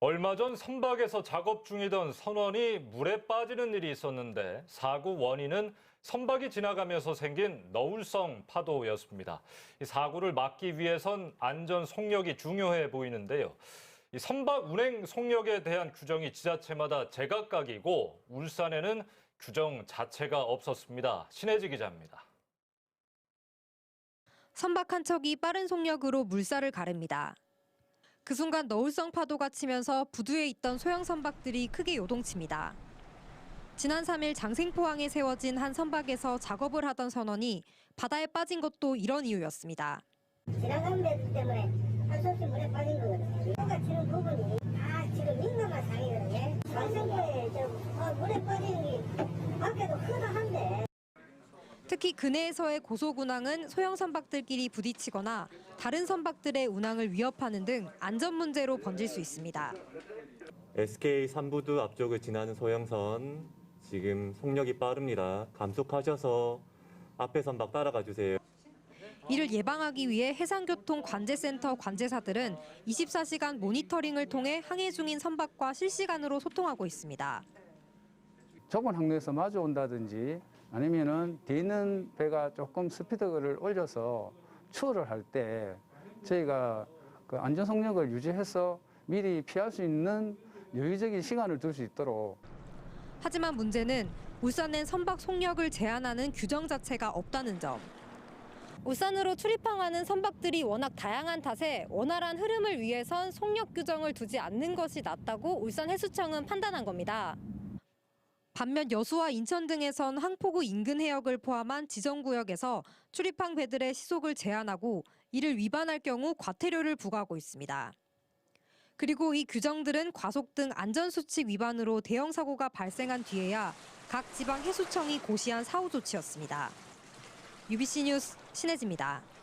얼마 전 선박에서 작업 중이던 선원이 물에 빠지는 일이 있었는데 사고 원인은 선박이 지나가면서 생긴 너울성 파도였습니다. 이 사고를 막기 위해선 안전 속력이 중요해 보이는데요. 이 선박 운행 속력에 대한 규정이 지자체마다 제각각이고 울산에는 규정 자체가 없었습니다. 신혜지 기자입니다. 선박 한 척이 빠른 속력으로 물살을 가릅니다. 그 순간 너울성 파도가 치면서 부두에 있던 소형 선박들이 크게 요동칩니다. 지난 3일 장생포항에 세워진 한 선박에서 작업을 하던 선원이 바다에 빠진 것도 이런 이유였습니다. 지나가는 배 때문에 할수 없이 물에 빠진 거거든요. 뭐가 지는 부분이 다 지금 민감한 상이거든요. 관생부에 저 어, 물에 빠지는 게 밖에도 흔한데 특히 근해에서의 고속 운항은 소형 선박들끼리 부딪히거나 다른 선박들의 운항을 위협하는 등 안전 문제로 번질 수 있습니다. SK 삼부두 앞쪽을 지나는 소형선 지금 속력이 빠릅니다. 감속하셔서 앞에 선박 따라가 주세요. 이를 예방하기 위해 해상교통 관제센터 관제사들은 24시간 모니터링을 통해 항해 중인 선박과 실시간으로 소통하고 있습니다. 좁은 항로에서 마주온다든지 아니면은 뒤에 있는 배가 조금 스피드를 올려서 추월을 할 때 저희가 그 안전 속력을 유지해서 미리 피할 수 있는 여유적인 시간을 둘 수 있도록 하지만 문제는 울산엔 선박 속력을 제한하는 규정 자체가 없다는 점. 울산으로 출입항하는 선박들이 워낙 다양한 탓에 원활한 흐름을 위해선 속력 규정을 두지 않는 것이 낫다고 울산해수청은 판단한 겁니다. 반면 여수와 인천 등에선 항포구 인근 해역을 포함한 지정구역에서 출입항 배들의 시속을 제한하고 이를 위반할 경우 과태료를 부과하고 있습니다. 그리고 이 규정들은 과속 등 안전수칙 위반으로 대형 사고가 발생한 뒤에야 각 지방 해수청이 고시한 사후 조치였습니다. UBC 뉴스 신혜지입니다.